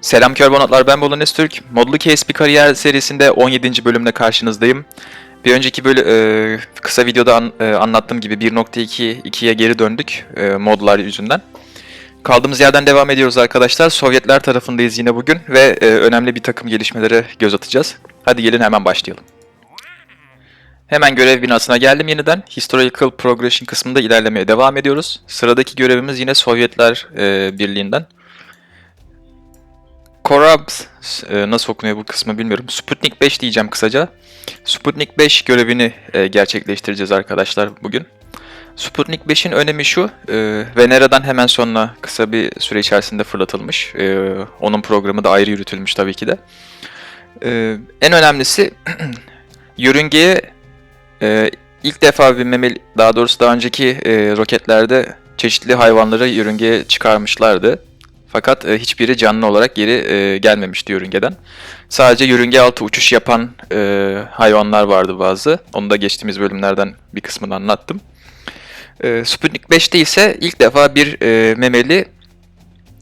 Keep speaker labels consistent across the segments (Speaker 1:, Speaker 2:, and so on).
Speaker 1: Selam Körbonatlar ben Bolan Öztürk. Modlu KSP Kariyer serisinde 17. bölümde karşınızdayım. Bir önceki bölü e, kısa videoda an- e, anlattığım gibi 1.2 2'ye geri döndük e, modlar yüzünden. Kaldığımız yerden devam ediyoruz arkadaşlar. Sovyetler tarafındayız yine bugün ve e, önemli bir takım gelişmelere göz atacağız. Hadi gelin hemen başlayalım. Hemen görev binasına geldim yeniden. Historical Progression kısmında ilerlemeye devam ediyoruz. Sıradaki görevimiz yine Sovyetler e, Birliği'nden. Korabs, e, nasıl okunuyor bu kısmı bilmiyorum. Sputnik 5 diyeceğim kısaca. Sputnik 5 görevini e, gerçekleştireceğiz arkadaşlar bugün. Sputnik 5'in önemi şu, e, Venera'dan hemen sonra kısa bir süre içerisinde fırlatılmış. E, onun programı da ayrı yürütülmüş tabii ki de. E, en önemlisi yörüngeye e, ilk defa bir memeli, daha doğrusu daha önceki e, roketlerde çeşitli hayvanları yörüngeye çıkarmışlardı. Fakat e, hiçbiri canlı olarak geri e, gelmemişti yörüngeden. Sadece yörünge altı uçuş yapan e, hayvanlar vardı bazı. Onu da geçtiğimiz bölümlerden bir kısmını anlattım. E, Sputnik 5'te ise ilk defa bir e, memeli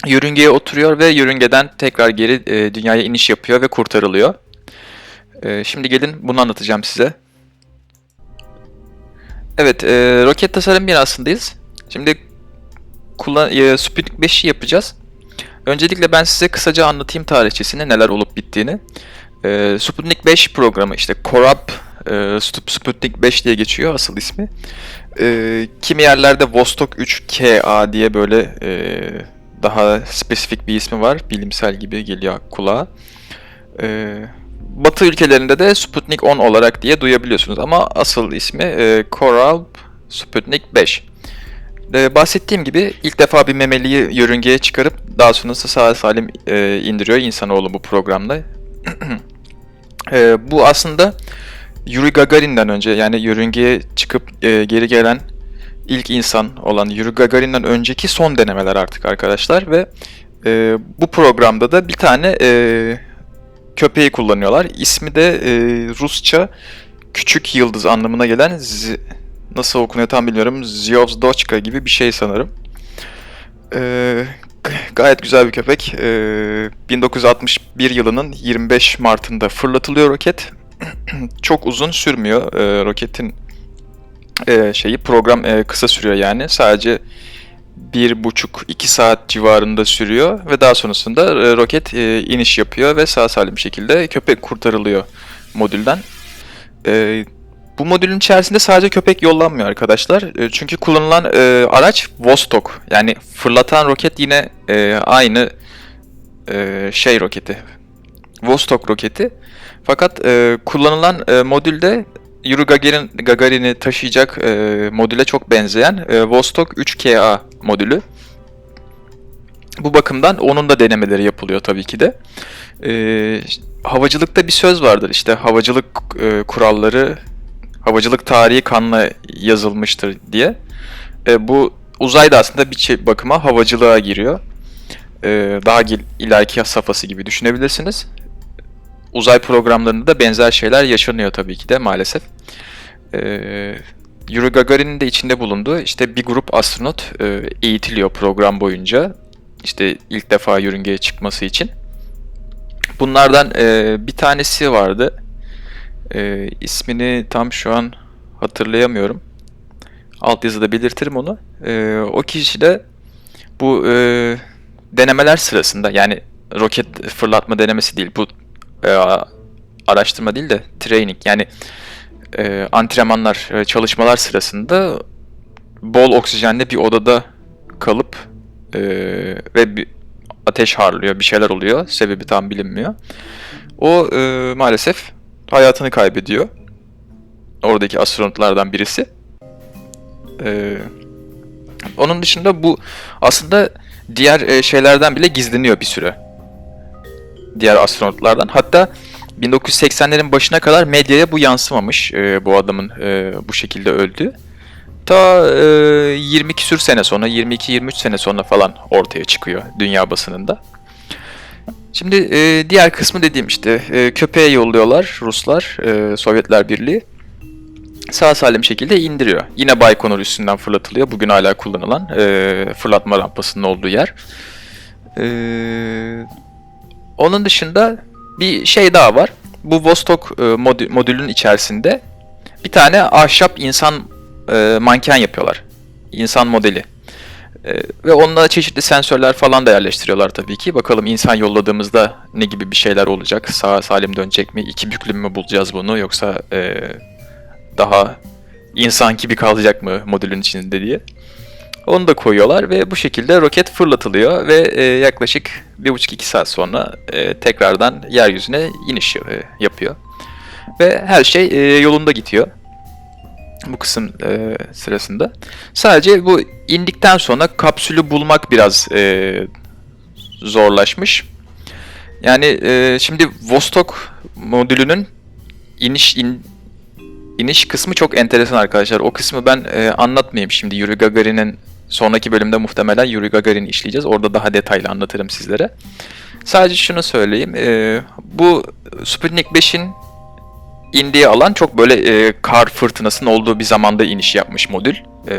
Speaker 1: yörüngeye oturuyor ve yörüngeden tekrar geri e, dünyaya iniş yapıyor ve kurtarılıyor. E, şimdi gelin bunu anlatacağım size. Evet, e, roket tasarım binasındayız. Şimdi kullan e, Sputnik 5'i yapacağız. Öncelikle ben size kısaca anlatayım tarihçesini, neler olup bittiğini. Ee, Sputnik 5 programı işte Korab e, Sputnik 5 diye geçiyor asıl ismi. Ee, kimi yerlerde Vostok 3KA diye böyle e, daha spesifik bir ismi var. Bilimsel gibi geliyor kulağa. Ee, Batı ülkelerinde de Sputnik 10 olarak diye duyabiliyorsunuz ama asıl ismi e, Korab Sputnik 5. Ee, bahsettiğim gibi ilk defa bir memeliyi yörüngeye çıkarıp daha sonrasında sağ salim e, indiriyor insanoğlu bu programda. E, bu aslında Yuri Gagarin'den önce yani yörüngeye çıkıp e, geri gelen ilk insan olan Yuri Gagarin'den önceki son denemeler artık arkadaşlar ve e, bu programda da bir tane e, köpeği kullanıyorlar. İsmi de e, Rusça küçük yıldız anlamına gelen Z- nasıl okunuyor tam bilmiyorum. Ziyovzdochka gibi bir şey sanırım. G- gayet güzel bir köpek. Ee, 1961 yılının 25 Mart'ında fırlatılıyor roket. Çok uzun sürmüyor ee, roketin e, şeyi. Program e, kısa sürüyor yani. Sadece bir buçuk iki saat civarında sürüyor ve daha sonrasında e, roket e, iniş yapıyor ve sağ salim şekilde köpek kurtarılıyor modülden. E, bu modülün içerisinde sadece köpek yollanmıyor arkadaşlar. E, Çünkü kullanılan e, araç Vostok. Yani fırlatan roket yine e, aynı e, şey roketi. Vostok roketi. Fakat e, kullanılan e, modülde Yuri Gagarin, Gagarin'i taşıyacak e, modüle çok benzeyen e, Vostok 3KA modülü. Bu bakımdan onun da denemeleri yapılıyor tabii ki de. E, havacılıkta bir söz vardır işte havacılık e, kuralları havacılık tarihi kanla yazılmıştır diye. E, bu uzay da aslında bir bakıma havacılığa giriyor. E, daha ileriki safhası gibi düşünebilirsiniz. Uzay programlarında da benzer şeyler yaşanıyor tabii ki de maalesef. E, Yuri Gagarin'in de içinde bulunduğu işte bir grup astronot e, eğitiliyor program boyunca. İşte ilk defa yörüngeye çıkması için. Bunlardan e, bir tanesi vardı. E, ismini tam şu an hatırlayamıyorum. Alt yazıda belirtirim onu. E, o kişi de bu e, denemeler sırasında yani roket fırlatma denemesi değil bu e, araştırma değil de training yani e, antrenmanlar, e, çalışmalar sırasında bol oksijenli bir odada kalıp e, ve bir ateş harlıyor, bir şeyler oluyor. Sebebi tam bilinmiyor. O e, maalesef hayatını kaybediyor. Oradaki astronotlardan birisi. E, onun dışında bu aslında diğer e, şeylerden bile gizleniyor bir süre. Diğer astronotlardan. Hatta 1980'lerin başına kadar medyaya bu yansımamış e, bu adamın e, bu şekilde öldüğü. Ta e, 20 küsür sene sonra, 22-23 sene sonra falan ortaya çıkıyor dünya basınında. Şimdi e, diğer kısmı dediğim işte e, köpeğe yolluyorlar Ruslar, e, Sovyetler Birliği. Sağ salim şekilde indiriyor. Yine Baykonur üstünden fırlatılıyor. Bugün hala kullanılan e, fırlatma rampasının olduğu yer. E, Onun dışında bir şey daha var. Bu Vostok e, modü- modülün içerisinde bir tane ahşap insan e, manken yapıyorlar. İnsan modeli. E, ve onunla çeşitli sensörler falan da yerleştiriyorlar tabii ki. Bakalım insan yolladığımızda ne gibi bir şeyler olacak? Sağ salim dönecek mi? İki büklüm mü bulacağız bunu? Yoksa e, daha insan gibi kalacak mı modülün içinde diye. Onu da koyuyorlar ve bu şekilde roket fırlatılıyor ve e, yaklaşık 1,5-2 saat sonra e, tekrardan yeryüzüne iniş e, yapıyor. Ve her şey e, yolunda gidiyor bu kısım e, sırasında. Sadece bu indikten sonra kapsülü bulmak biraz e, zorlaşmış. Yani e, şimdi Vostok modülünün iniş in, iniş kısmı çok enteresan arkadaşlar. O kısmı ben e, anlatmayayım şimdi. Yuri Gagarin'in sonraki bölümde muhtemelen Yuri Gagarin'i işleyeceğiz. Orada daha detaylı anlatırım sizlere. Sadece şunu söyleyeyim. E, bu Sputnik 5'in indiği alan çok böyle e, kar fırtınasının olduğu bir zamanda iniş yapmış modül. E,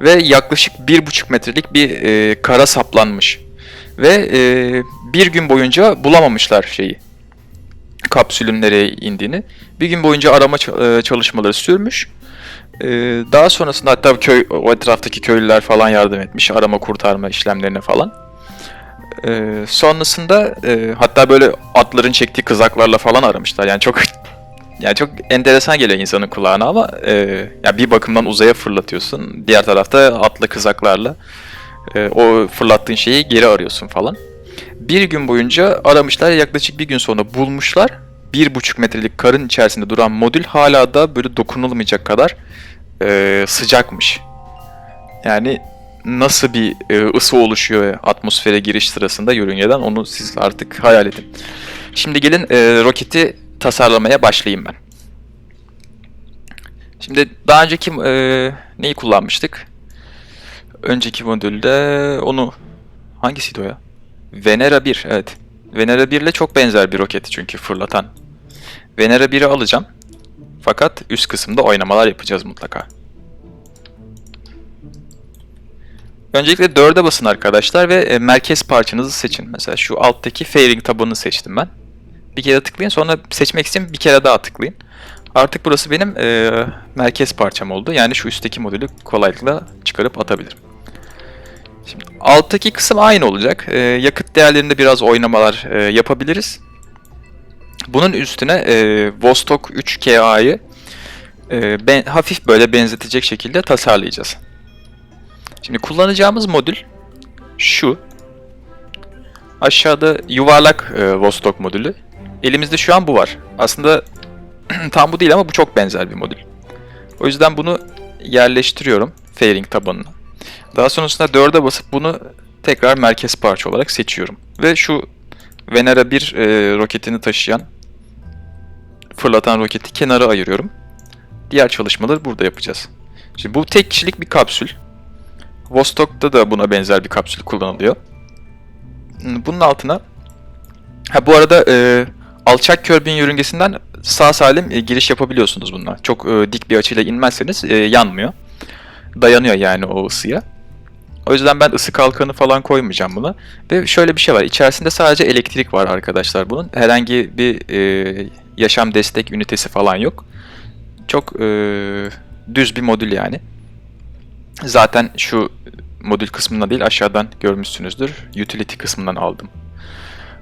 Speaker 1: ve yaklaşık bir buçuk metrelik bir e, kara saplanmış. Ve e, bir gün boyunca bulamamışlar şeyi. Kapsülün nereye indiğini. Bir gün boyunca arama e, çalışmaları sürmüş. E, daha sonrasında hatta köy, o etraftaki köylüler falan yardım etmiş. Arama kurtarma işlemlerine falan. E, sonrasında e, hatta böyle atların çektiği kızaklarla falan aramışlar. Yani çok yani çok enteresan geliyor insanın kulağına ama e, ya bir bakımdan uzaya fırlatıyorsun. Diğer tarafta atlı kızaklarla e, o fırlattığın şeyi geri arıyorsun falan. Bir gün boyunca aramışlar. Yaklaşık bir gün sonra bulmuşlar. Bir buçuk metrelik karın içerisinde duran modül hala da böyle dokunulmayacak kadar e, sıcakmış. Yani nasıl bir e, ısı oluşuyor atmosfere giriş sırasında yörüngeden onu siz artık hayal edin. Şimdi gelin e, roketi tasarlamaya başlayayım ben. Şimdi daha önceki e, neyi kullanmıştık? Önceki modülde onu hangisiydi o ya? Venera 1 evet. Venera 1 ile çok benzer bir roketi çünkü fırlatan. Venera 1'i alacağım. Fakat üst kısımda oynamalar yapacağız mutlaka. Öncelikle 4'e basın arkadaşlar ve e, merkez parçanızı seçin. Mesela şu alttaki fairing tabanını seçtim ben. Bir kere tıklayın sonra seçmek için bir kere daha tıklayın. Artık burası benim e, merkez parçam oldu. Yani şu üstteki modülü kolaylıkla çıkarıp atabilirim. Şimdi alttaki kısım aynı olacak. E, yakıt değerlerinde biraz oynamalar e, yapabiliriz. Bunun üstüne e, Vostok 3KA'yı e, hafif böyle benzetecek şekilde tasarlayacağız. Şimdi kullanacağımız modül şu. Aşağıda yuvarlak e, Vostok modülü. Elimizde şu an bu var. Aslında tam bu değil ama bu çok benzer bir modül. O yüzden bunu yerleştiriyorum fairing tabanına. Daha sonrasında 4'e basıp bunu tekrar merkez parça olarak seçiyorum. Ve şu Venera 1 e, roketini taşıyan fırlatan roketi kenara ayırıyorum. Diğer çalışmaları burada yapacağız. Şimdi bu tek kişilik bir kapsül. Vostok'ta da buna benzer bir kapsül kullanılıyor. Bunun altına ha bu arada e, alçak körbün yörüngesinden sağ salim e, giriş yapabiliyorsunuz bununla. Çok e, dik bir açıyla inmezseniz e, yanmıyor. Dayanıyor yani o ısıya. O yüzden ben ısı kalkanı falan koymayacağım buna. Ve şöyle bir şey var. İçerisinde sadece elektrik var arkadaşlar bunun. Herhangi bir e, yaşam destek ünitesi falan yok. Çok e, düz bir modül yani. Zaten şu modül kısmında değil aşağıdan görmüşsünüzdür. Utility kısmından aldım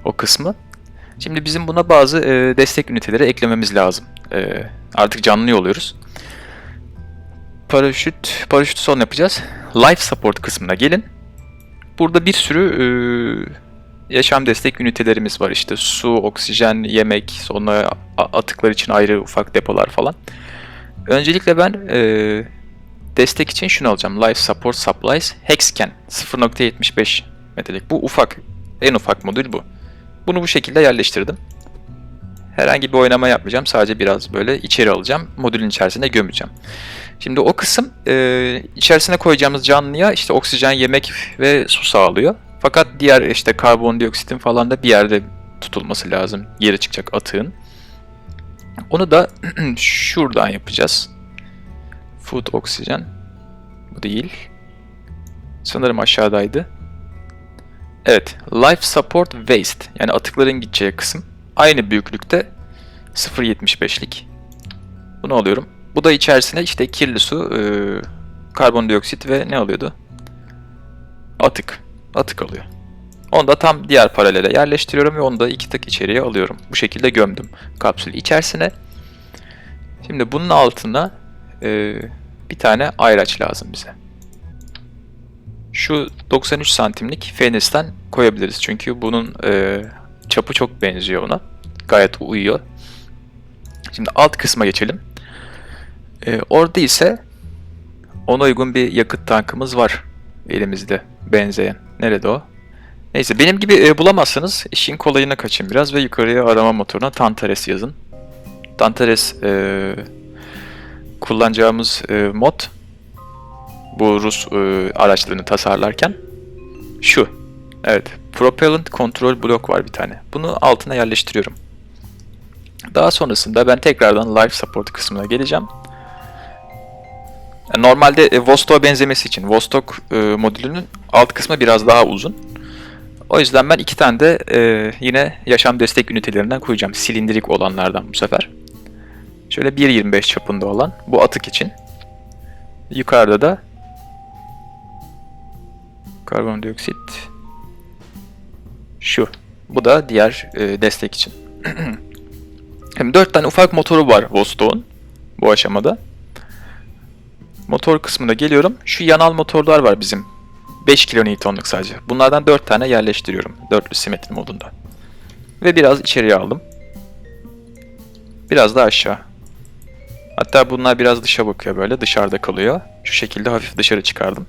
Speaker 1: o kısmı. Şimdi bizim buna bazı e, destek üniteleri eklememiz lazım. E, artık canlı oluyoruz. Paraşüt, paraşütü son yapacağız. Life support kısmına gelin. Burada bir sürü e, yaşam destek ünitelerimiz var. İşte su, oksijen, yemek, sonra atıklar için ayrı ufak depolar falan. Öncelikle ben e, destek için şunu alacağım. Life Support Supplies Hexcan 0.75 metrelik. Bu ufak, en ufak modül bu. Bunu bu şekilde yerleştirdim. Herhangi bir oynama yapmayacağım. Sadece biraz böyle içeri alacağım. Modülün içerisine gömeceğim. Şimdi o kısım e, içerisine koyacağımız canlıya işte oksijen, yemek ve su sağlıyor. Fakat diğer işte karbondioksitin falan da bir yerde tutulması lazım. Yere çıkacak atığın. Onu da şuradan yapacağız. Food oksijen. Bu değil. Sanırım aşağıdaydı. Evet, Life Support Waste yani atıkların gideceği kısım aynı büyüklükte 0.75'lik. Bunu alıyorum. Bu da içerisine işte kirli su, e, karbondioksit ve ne alıyordu? Atık. Atık alıyor. Onu da tam diğer paralele yerleştiriyorum ve onu da iki tık içeriye alıyorum. Bu şekilde gömdüm kapsülü içerisine. Şimdi bunun altına e, bir tane ayraç lazım bize. Şu 93 santimlik Fenis'ten koyabiliriz. Çünkü bunun e, çapı çok benziyor ona. Gayet uyuyor. Şimdi alt kısma geçelim. E, orada ise ona uygun bir yakıt tankımız var elimizde benzeyen. Nerede o? Neyse benim gibi e, bulamazsanız işin kolayına kaçın biraz ve yukarıya arama motoruna Tantares yazın. Tantares e, kullanacağımız e, mod bu Rus e, araçlarını tasarlarken şu. Evet. Propellant Control Block var bir tane. Bunu altına yerleştiriyorum. Daha sonrasında ben tekrardan Life Support kısmına geleceğim. Yani Normalde e, Vostok'a benzemesi için Vostok e, modülünün alt kısmı biraz daha uzun. O yüzden ben iki tane de e, yine yaşam destek ünitelerinden koyacağım. Silindirik olanlardan bu sefer. Şöyle 1.25 çapında olan bu atık için. Yukarıda da karbondioksit şu. Bu da diğer e, destek için. Hem 4 tane ufak motoru var Vostok'un bu aşamada. Motor kısmına geliyorum. Şu yanal motorlar var bizim. 5 kilonewtonluk sadece. Bunlardan 4 tane yerleştiriyorum. Dörtlü simetri modunda. Ve biraz içeriye aldım. Biraz da aşağı. Hatta bunlar biraz dışa bakıyor böyle. Dışarıda kalıyor. Şu şekilde hafif dışarı çıkardım.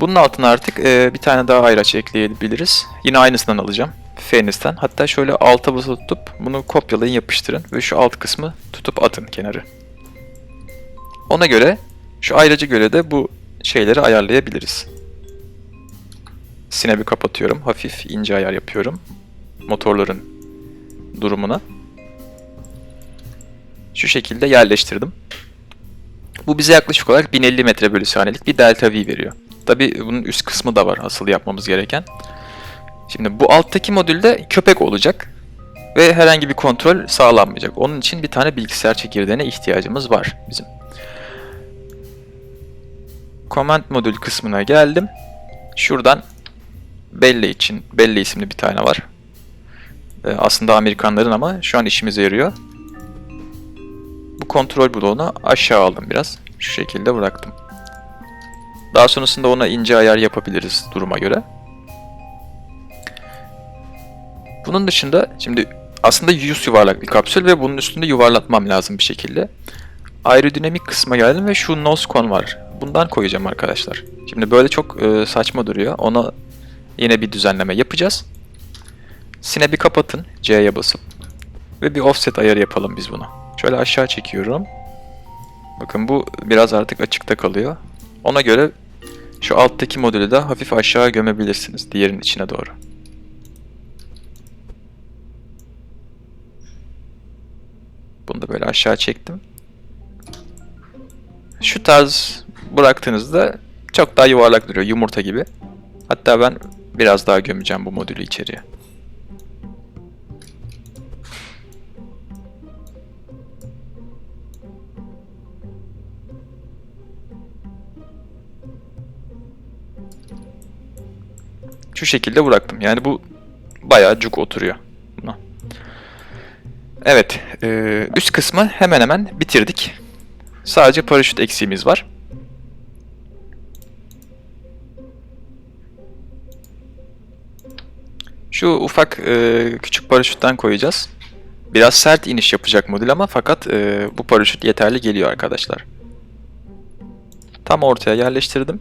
Speaker 1: Bunun altına artık e, bir tane daha ayraç ekleyebiliriz. Yine aynısından alacağım. Fenisten. Hatta şöyle alta basılı tutup bunu kopyalayın yapıştırın. Ve şu alt kısmı tutup atın kenarı. Ona göre şu ayracı göre de bu şeyleri ayarlayabiliriz. Sinebi kapatıyorum. Hafif ince ayar yapıyorum. Motorların durumuna. Şu şekilde yerleştirdim. Bu bize yaklaşık olarak 1050 metre bölü saniyelik bir delta V veriyor. Tabi bunun üst kısmı da var asıl yapmamız gereken. Şimdi bu alttaki modülde köpek olacak ve herhangi bir kontrol sağlanmayacak. Onun için bir tane bilgisayar çekirdeğine ihtiyacımız var bizim. Command modül kısmına geldim. Şuradan Belle için, Belle isimli bir tane var. Ee, aslında Amerikanların ama şu an işimize yarıyor. Bu kontrol bloğunu aşağı aldım biraz. Şu şekilde bıraktım. Daha sonrasında ona ince ayar yapabiliriz duruma göre. Bunun dışında şimdi aslında yüz yuvarlak bir kapsül ve bunun üstünde yuvarlatmam lazım bir şekilde. Aerodinamik kısma geldim ve şu nose cone var. Bundan koyacağım arkadaşlar. Şimdi böyle çok e, saçma duruyor. Ona yine bir düzenleme yapacağız. Sine bir kapatın C'ye basıp. Ve bir offset ayarı yapalım biz buna. Şöyle aşağı çekiyorum. Bakın bu biraz artık açıkta kalıyor. Ona göre şu alttaki modülü de hafif aşağı gömebilirsiniz diğerinin içine doğru. Bunu da böyle aşağı çektim. Şu tarz bıraktığınızda çok daha yuvarlak duruyor yumurta gibi. Hatta ben biraz daha gömeceğim bu modülü içeriye. Şu şekilde bıraktım. Yani bu bayağı cuk oturuyor. Buna. Evet. e, üst kısmı hemen hemen bitirdik. Sadece paraşüt eksiğimiz var. Şu ufak e, küçük paraşütten koyacağız. Biraz sert iniş yapacak modül ama fakat e, bu paraşüt yeterli geliyor arkadaşlar. Tam ortaya yerleştirdim.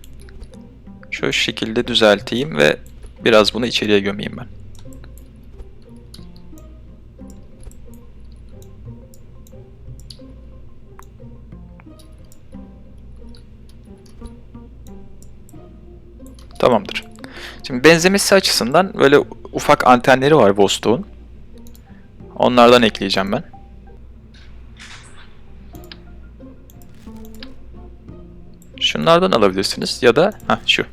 Speaker 1: Şu şekilde düzelteyim ve biraz bunu içeriye gömeyim ben. Tamamdır. Şimdi benzemesi açısından böyle ufak antenleri var Vostok'un. Onlardan ekleyeceğim ben. Şunlardan alabilirsiniz ya da ha şu.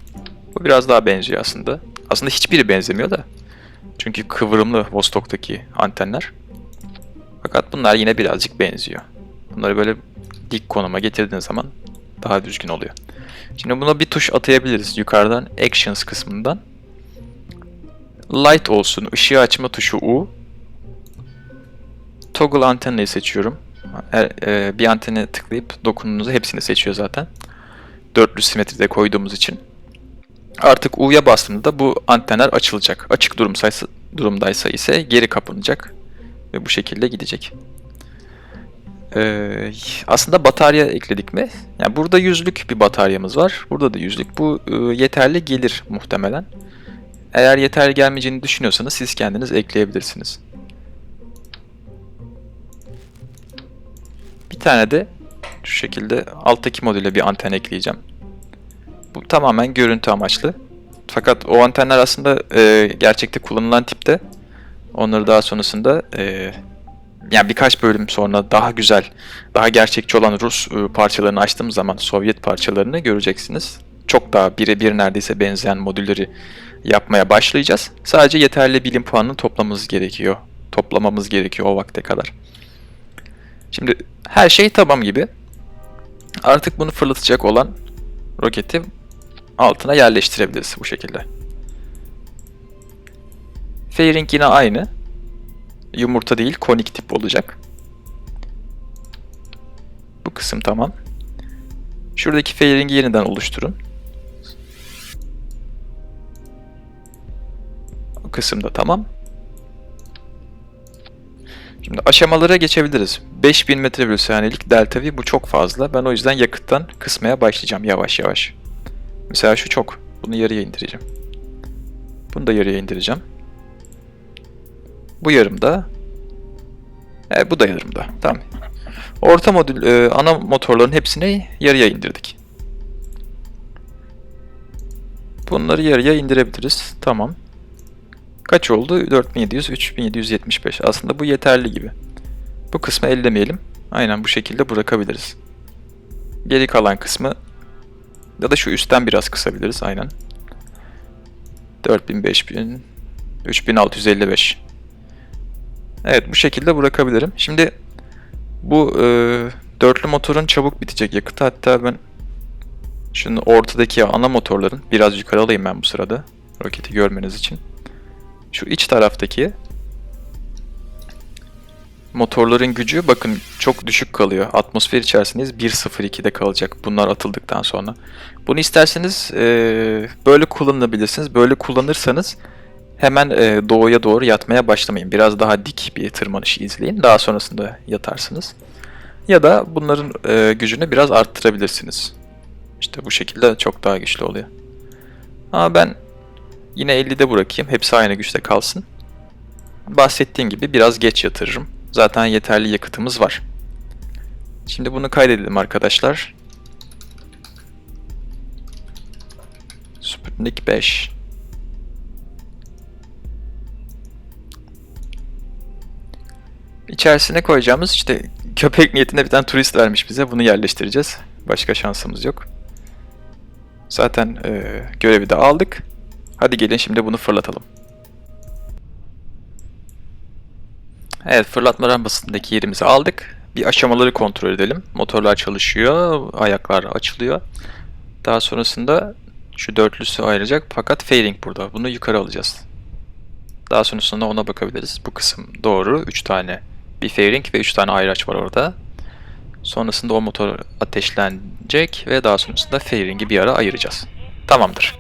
Speaker 1: Bu biraz daha benziyor aslında. Aslında hiçbiri benzemiyor da. Çünkü kıvrımlı Vostok'taki antenler. Fakat bunlar yine birazcık benziyor. Bunları böyle dik konuma getirdiğin zaman daha düzgün oluyor. Şimdi buna bir tuş atayabiliriz yukarıdan Actions kısmından. Light olsun, ışığı açma tuşu U. Toggle antenayı seçiyorum. E, bir antene tıklayıp dokunduğunuzda hepsini seçiyor zaten. Dörtlü simetride koyduğumuz için. Artık U'ya bastığımda bu antenler açılacak. Açık durumdaysa, durumdaysa ise geri kapanacak. Ve bu şekilde gidecek. Ee, aslında batarya ekledik mi? Yani burada yüzlük bir bataryamız var. Burada da yüzlük. Bu e, yeterli gelir muhtemelen. Eğer yeterli gelmeyeceğini düşünüyorsanız siz kendiniz ekleyebilirsiniz. Bir tane de şu şekilde alttaki modüle bir anten ekleyeceğim. Bu tamamen görüntü amaçlı. Fakat o antenler aslında e, gerçekte kullanılan tipte. Onları daha sonrasında e, yani birkaç bölüm sonra daha güzel, daha gerçekçi olan Rus e, parçalarını açtığım zaman Sovyet parçalarını göreceksiniz. Çok daha birebir neredeyse benzeyen modülleri yapmaya başlayacağız. Sadece yeterli bilim puanını toplamamız gerekiyor. Toplamamız gerekiyor o vakte kadar. Şimdi her şey tamam gibi. Artık bunu fırlatacak olan roketi altına yerleştirebiliriz bu şekilde. Fairing yine aynı. Yumurta değil, konik tip olacak. Bu kısım tamam. Şuradaki fairing'i yeniden oluşturun. Bu kısım da tamam. Şimdi aşamalara geçebiliriz. 5000 metre bölü saniyelik delta V bu çok fazla. Ben o yüzden yakıttan kısmaya başlayacağım yavaş yavaş. Mesela şu çok. Bunu yarıya indireceğim. Bunu da yarıya indireceğim. Bu yarımda. Evet bu da yarımda. Tamam. Orta modül e, ana motorların hepsini yarıya indirdik. Bunları yarıya indirebiliriz. Tamam. Kaç oldu? 4700, 3775. Aslında bu yeterli gibi. Bu kısmı ellemeyelim. Aynen bu şekilde bırakabiliriz. Geri kalan kısmı ya da şu üstten biraz kısabiliriz. Aynen. 4000, 5000, 3655. Evet bu şekilde bırakabilirim. Şimdi bu e, dörtlü motorun çabuk bitecek yakıtı. Hatta ben şunu ortadaki ana motorların biraz yukarı alayım ben bu sırada. Roketi görmeniz için. Şu iç taraftaki motorların gücü bakın çok düşük kalıyor. Atmosfer içerisindeyiz 1.02'de kalacak bunlar atıldıktan sonra. Bunu isterseniz e, böyle kullanabilirsiniz. Böyle kullanırsanız hemen e, doğuya doğru yatmaya başlamayın. Biraz daha dik bir tırmanış izleyin. Daha sonrasında yatarsınız. Ya da bunların e, gücünü biraz arttırabilirsiniz. İşte bu şekilde çok daha güçlü oluyor. Ama ben yine 50'de bırakayım. Hepsi aynı güçte kalsın. Bahsettiğim gibi biraz geç yatırırım. Zaten yeterli yakıtımız var. Şimdi bunu kaydedelim arkadaşlar. Sputnik 5 İçerisine koyacağımız işte köpek niyetinde bir tane turist vermiş bize. Bunu yerleştireceğiz. Başka şansımız yok. Zaten e, görevi de aldık. Hadi gelin şimdi bunu fırlatalım. Evet fırlatma rampasındaki yerimizi aldık. Bir aşamaları kontrol edelim. Motorlar çalışıyor, ayaklar açılıyor. Daha sonrasında şu dörtlüsü ayıracak fakat fairing burada. Bunu yukarı alacağız. Daha sonrasında ona bakabiliriz. Bu kısım doğru. 3 tane bir fairing ve 3 tane ayraç var orada. Sonrasında o motor ateşlenecek ve daha sonrasında fairing'i bir ara ayıracağız. Tamamdır.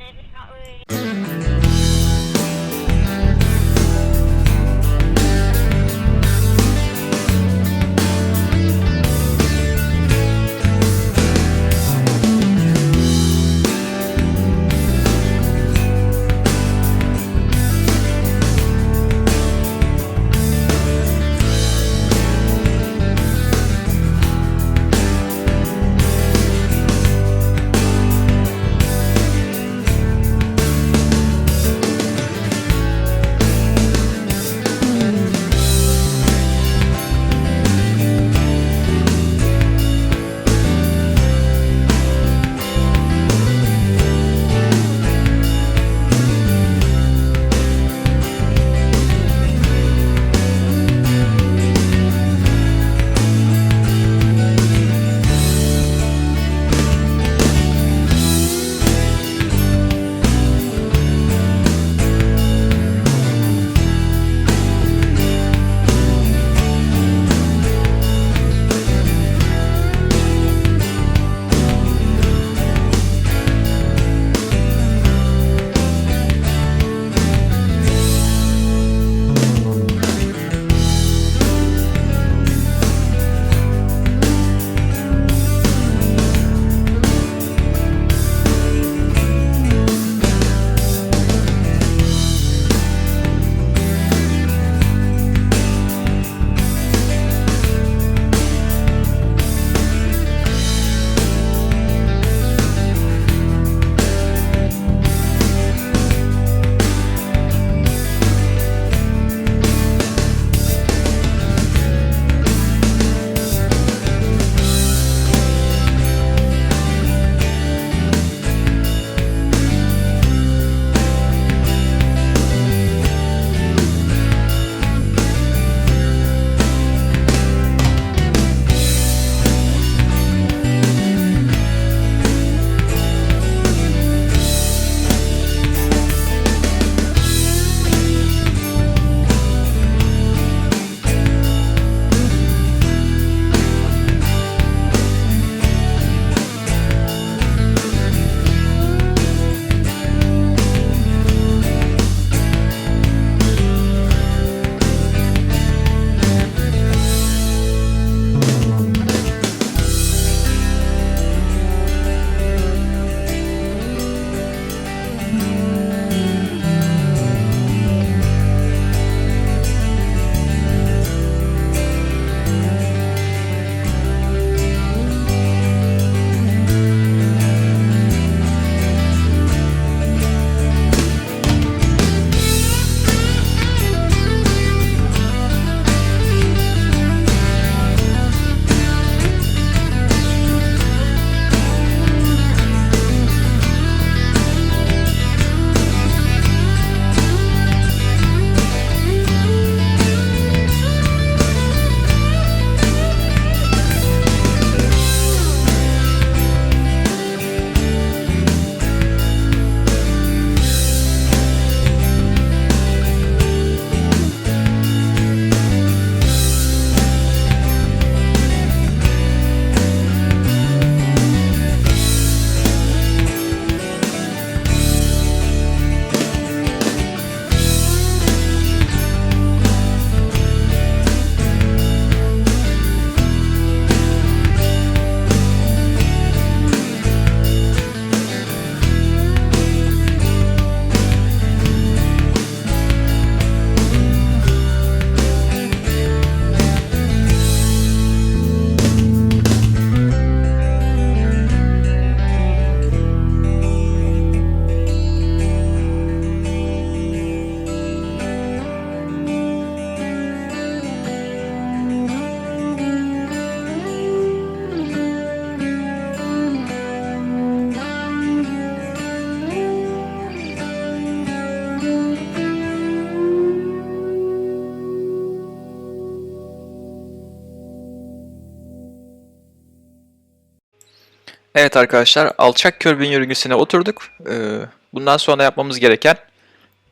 Speaker 1: Evet arkadaşlar, alçak körbün yörüngesine oturduk. Ee, Bundan sonra yapmamız gereken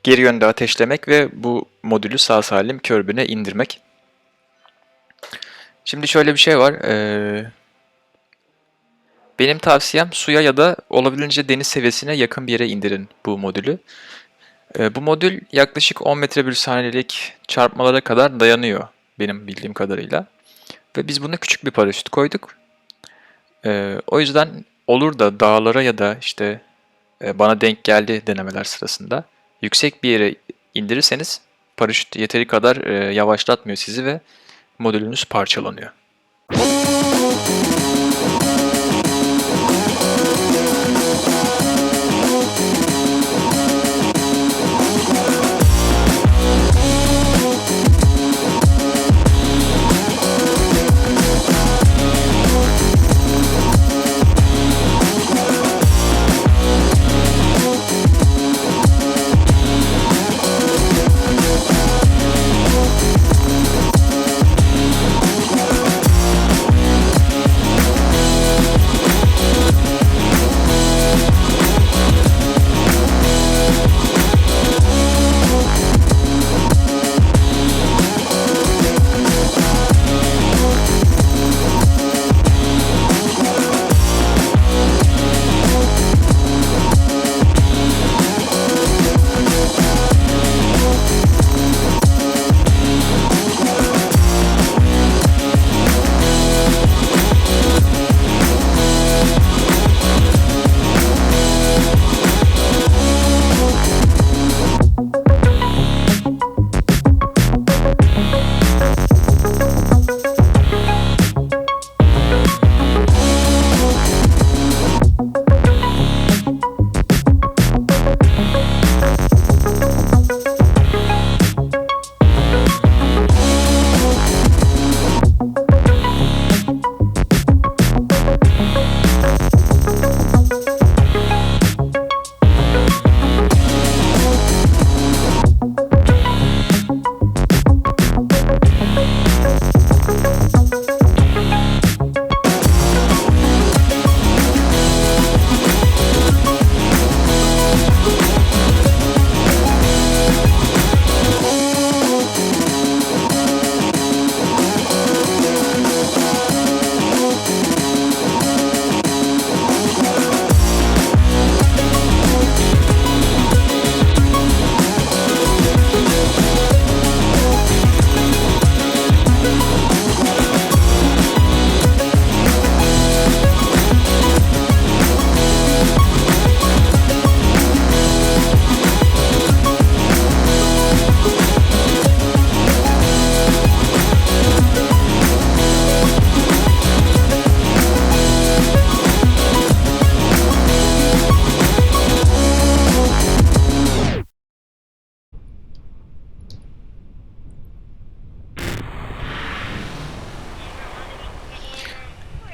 Speaker 1: geri yönde ateşlemek ve bu modülü sağ salim körbüne indirmek. Şimdi şöyle bir şey var. ee, Benim tavsiyem suya ya da olabildiğince deniz seviyesine yakın bir yere indirin bu modülü. Ee, Bu modül yaklaşık 10 metre bölü saniyelik çarpmalara kadar dayanıyor benim bildiğim kadarıyla. Ve biz buna küçük bir paraşüt koyduk. Ee, o yüzden olur da dağlara ya da işte e, bana denk geldi denemeler sırasında yüksek bir yere indirirseniz paraşüt yeteri kadar e, yavaşlatmıyor sizi ve modülünüz parçalanıyor.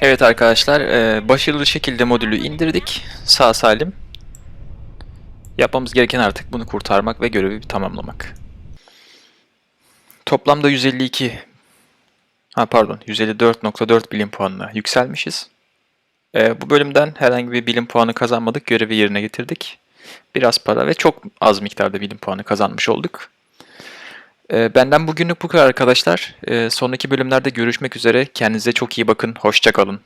Speaker 1: Evet arkadaşlar, e, başarılı şekilde modülü indirdik. Sağ salim. Yapmamız gereken artık bunu kurtarmak ve görevi tamamlamak. Toplamda 152 ha pardon 154.4 bilim puanına yükselmişiz. E, bu bölümden herhangi bir bilim puanı kazanmadık. Görevi yerine getirdik. Biraz para ve çok az miktarda bilim puanı kazanmış olduk. E, benden bugünlük bu kadar arkadaşlar. E, sonraki bölümlerde görüşmek üzere. Kendinize çok iyi bakın. Hoşça kalın.